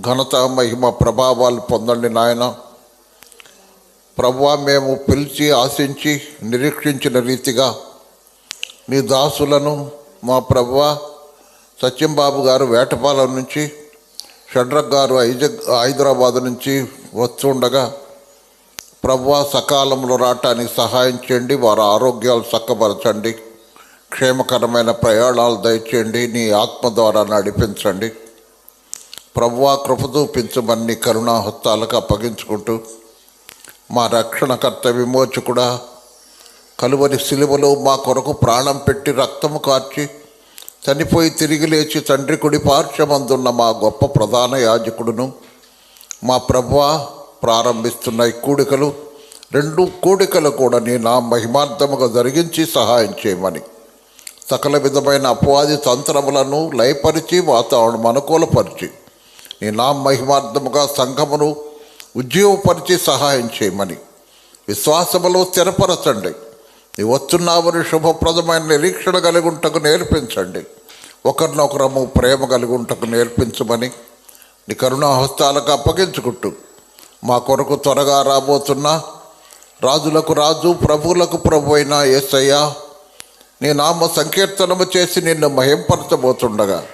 ఘనత మహిమ ప్రభావాలు పొందండి నాయన. ప్రభువా మేము పిలిచి ఆశించి నిరీక్షించిన రీతిగా నీ దాసులను మా ప్రభువ సత్యంబాబు గారు వేటపాలెం నుంచి షడ్రక్ గారు ఐజ హైదరాబాద్ నుంచి వస్తుండగా ప్రభువా సకాలంలో రావటానికి సహాయం చేయండి వారి ఆరోగ్యాలు చక్కబరచండి క్షేమకరమైన ప్రయాణాలు దయచేయండి నీ ఆత్మ ద్వారా నడిపించండి. ప్రభువా కృపతో పెంచమన్ని కరుణాహత్తాలకు అప్పగించుకుంటూ మా రక్షణకర్త విమోచకుడా కలువరి సిలువలో మా కొరకు ప్రాణం పెట్టి రక్తము కార్చి చనిపోయి తిరిగి లేచి తండ్రి కుడి పార్శ్వమందున్న మా గొప్ప ప్రధాన యాజకుడును మా ప్రభువ ప్రారంభిస్తున్న ఈ కూడికలు రెండు కూడికలు కూడా నీ నా మహిమార్థముగా జరిగించి సహాయం చేయమని. సకల విధమైన అపవాది తంత్రములను లయపరిచి వాతావరణం అనుకూలపరిచి నీ నా మహిమార్థముగా సంఘమును ఉద్యోగపరిచి సహాయం చేయమని. విశ్వాసములో స్థిరపరచండి. నీ వస్తున్నావని శుభప్రదమైన నిరీక్షణ కలిగి ఉంటకు నేర్పించండి. ఒకరినొకరము ప్రేమ కలిగి ఉంటకు నేర్పించమని నీ కరుణాహస్తాలకు అప్పగించుకుంటూ మా కొరకు త్వరగా రాబోతున్న రాజులకు రాజు ప్రభువులకు ప్రభు అయిన యేసయ్య నీ నామ సంకీర్తనము చేసి నిన్ను మహింపరచబోతుండగా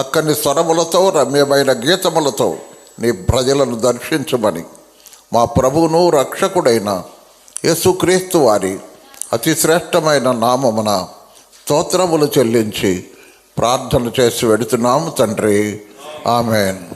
చక్కని స్వరములతో రమ్యమైన గీతములతో నీ ప్రజలను దర్శించమని. మా ప్రభువును రక్షకుడైన యేసుక్రీస్తు వారి అతి శ్రేష్టమైన నామమున స్తోత్రములు చెల్లించి ప్రార్థన చేసి వెడుతున్నాము తండ్రి. ఆమెన్.